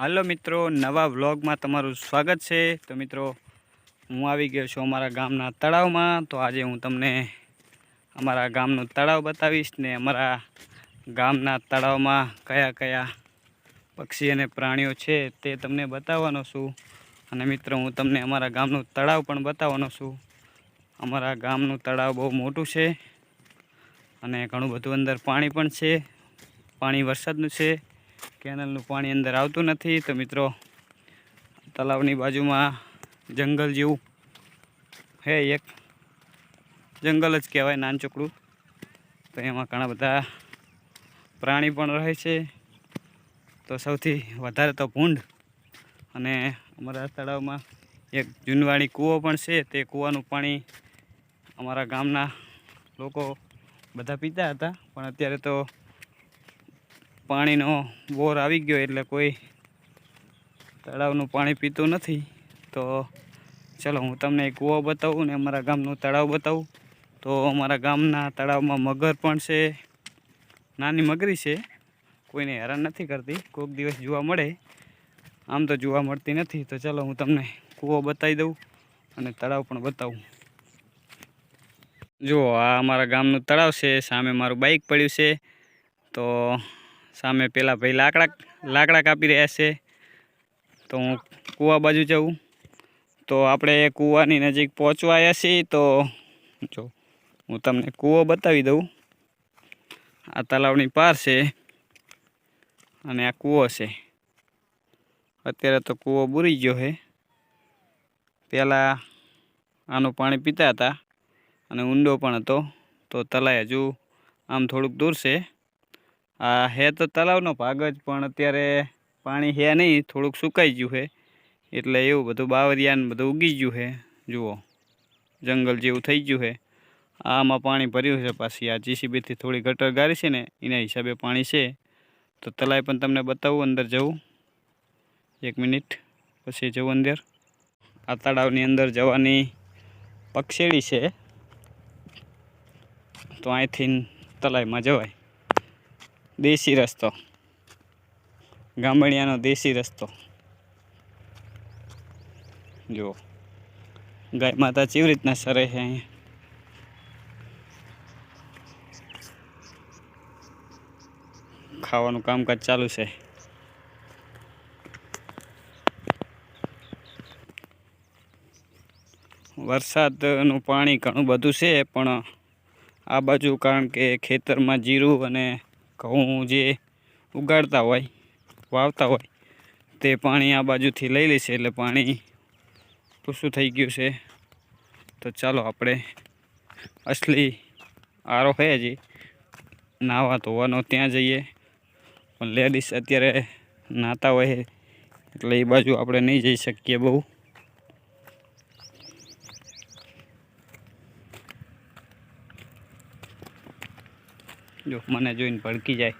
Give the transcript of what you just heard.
હાલો મિત્રો, નવા વ્લોગમાં તમારું સ્વાગત છે. તો મિત્રો, હું આવી ગયો છું અમારા ગામના તળાવમાં. તો આજે હું તમને અમારા ગામનું તળાવ બતાવીશ ને અમારા ગામના તળાવમાં કયા કયા પક્ષી અને પ્રાણીઓ છે તે તમને બતાવવાનો છું. અને મિત્રો, હું તમને અમારા ગામનું તળાવ પણ બતાવવાનો છું. અમારા ગામનું તળાવ બહુ મોટું છે અને ઘણું બધું અંદર પાણી પણ છે. પાણી વરસાદનું છે. કેનલનું પાણી અંદર આવતું નથી તો મિત્રો તળાવની બાજુમાં જંગલ જેવું હે એક જંગલ જ કહેવાય નાનચોકડું. તો એમાં ઘણા બધા પ્રાણી પણ રહે છે. તો સૌથી વધારે તો ભૂંડ અને અમારા તળાવમાં એક જૂનવાણી કૂવો પણ છે. તે કૂવાનું પાણી અમારા ગામના લોકો બધા પીતા હતા. પણ અત્યારે તો પાણીનો બોર આવી ગયો એટલે કોઈ તળાવનું પાણી પીતું નથી. તો ચલો હું તમને કૂવો બતાવું ને અમારા ગામનું તળાવ બતાવું. તો અમારા ગામના તળાવમાં મગર પણ છે. નાની મગરી છે. કોઈને હેરાન નથી કરતી. કોઈક દિવસ જોવા મળે. આમ તો જોવા મળતી નથી. તો ચલો હું તમને કૂવો બતાવી દઉં અને તળાવ પણ બતાવું. જુઓ, આ અમારા ગામનું તળાવ છે. સામે મારું બાઇક પડ્યું છે. તો સામે પેલા ભાઈ લાકડા લાકડા કાપી રહ્યા છે. તો હું કૂવા બાજુ જાઉં. તો આપણે કૂવાની નજીક પહોંચવા આવ્યા છીએ. તો જો, હું તમને કૂવો બતાવી દઉં. આ તલાવની પાર છે અને આ કૂવો છે. અત્યારે તો કૂવો બુરી ગયો છે. પહેલાં આનું પાણી પીતા હતા અને ઊંડો પણ હતો. તો તલાય હજુ આમ થોડુંક દૂર છે. આ હે તો તળાવનો ભાગ જ, પણ અત્યારે પાણી હે નહીં, થોડુંક સુકાઈ ગયું છે એટલે એવું બધું બાવરિયાને બધું ઉગી ગયું છે જુઓ, જંગલ જેવું થઈ ગયું છે આમાં પાણી ભર્યું છે પાછી. આ જીસીબીથી થોડી ગટર ગારી છે ને, એના હિસાબે પાણી છે. તો તલાય પણ તમને બતાવું, અંદર જવું. એક મિનિટ, પછી જવું અંદર. આ તળાવની અંદર જવાની પક્ષેડી છે. તો અહીંથી તલાઈમાં જવાય. દેશી રસ્તો. ગામડિયાનો દેશી રસ્તો. જુઓ. ગાય માતા કેવી રીતના સરે છે અહીંયા? ખાવાનું કામકાજ ચાલુ છે. વરસાદનું પાણી ઘણું બધું છે, પણ આ બાજુ કારણ કે ખેતરમાં જીરું અને ઘઉં જે ઉગાડતા હોય, વાવતા હોય, તે પાણી આ બાજુથી લઈ લેશે એટલે પાણી પૂછું થઈ ગયું છે. તો ચાલો આપણે અસલી આરો હે હજી. નાવા ધોવાનો ત્યાં જઈએ. પણ લેડીઝ અત્યારે નાતા હોય એટલે એ બાજુ આપણે નહીં જઈ શકીએ બહુ. જો મને જોઈને ભડકી જાય.